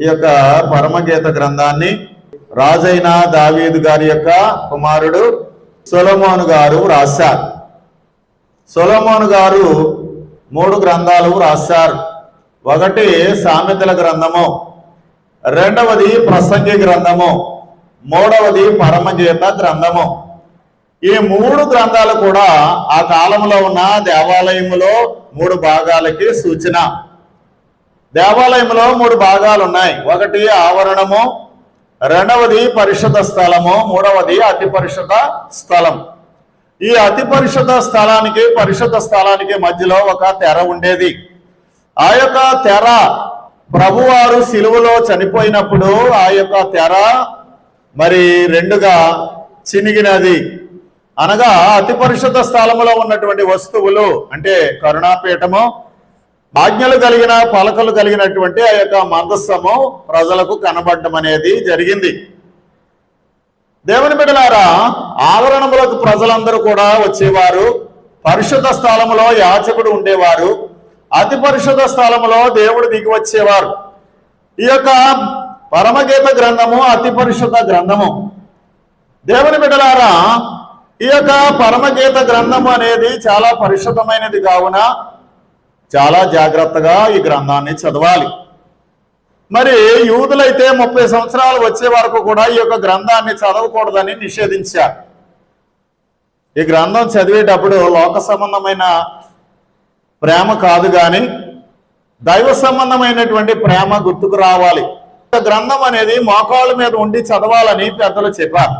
ఈ యొక్క పరమగీత గ్రంథాన్ని రాజైన దావీదు గారి యొక్క కుమారుడు సొలమోను గారు రాశారు. సొలమోను గారు మూడు గ్రంథాలు రాశారు. ఒకటి సామెతల గ్రంథము రెండవది ప్రసంగి గ్రంథము మూడవది పరమగీత గ్రంథము. ఈ మూడు గ్రంథాలు కూడా ఆ కాలంలో ఉన్న దేవాలయములో మూడు భాగాలకి సూచన. దేవాలయంలో మూడు భాగాలు ఉన్నాయి. ఒకటి ఆవరణము రెండవది పరిశుద్ధ స్థలము మూడవది అతి పరిశుద్ధ స్థలం. ఈ అతి పరిశుద్ధ స్థలానికి పరిశుద్ధ స్థలానికి మధ్యలో ఒక తెర ఉండేది. ఆ యొక్క తెర ప్రభువారు సిలువలో చనిపోయినప్పుడు ఆ యొక్క తెర మరి రెండుగా చినిగినది. అనగా అతి పరిశుద్ధ స్థలములో ఉన్నటువంటి వస్తువులు అంటే కరుణాపీఠము ఆజ్ఞలు కలిగిన పలకలు కలిగినటువంటి ఆ యొక్క మందస్సము ప్రజలకు కనబడడం అనేది జరిగింది. దేవుని బిడ్డలారా ఆవరణములకు ప్రజలందరూ కూడా వచ్చేవారు. పరిశుద్ధ స్థలములో యాచకుడు ఉండేవారు. అతి పరిశుద్ధ స్థలములో దేవుడు దిగి వచ్చేవారు. ఈ యొక్క పరమగీత గ్రంథము అతి పరిశుద్ధ గ్రంథము. దేవుని బిడ్డలారా ఈ యొక్క పరమగీత గ్రంథము అనేది చాలా పరిశుద్ధమైనది కావున చాలా జాగ్రత్తగా ఈ గ్రంథాన్ని చదవాలి. మరి యూదులైతే ముప్పై సంవత్సరాలు వచ్చే వరకు కూడా ఈ యొక్క గ్రంథాన్ని చదవకూడదని నిషేధించారు. ఈ గ్రంథం చదివేటప్పుడు లోక సంబంధమైన ప్రేమ కాదు కానీ దైవ సంబంధమైనటువంటి ప్రేమ గుర్తుకు రావాలి. గ్రంథం అనేది మోకాళ్ళ మీద ఉండి చదవాలని పెద్దలు చెప్పారు.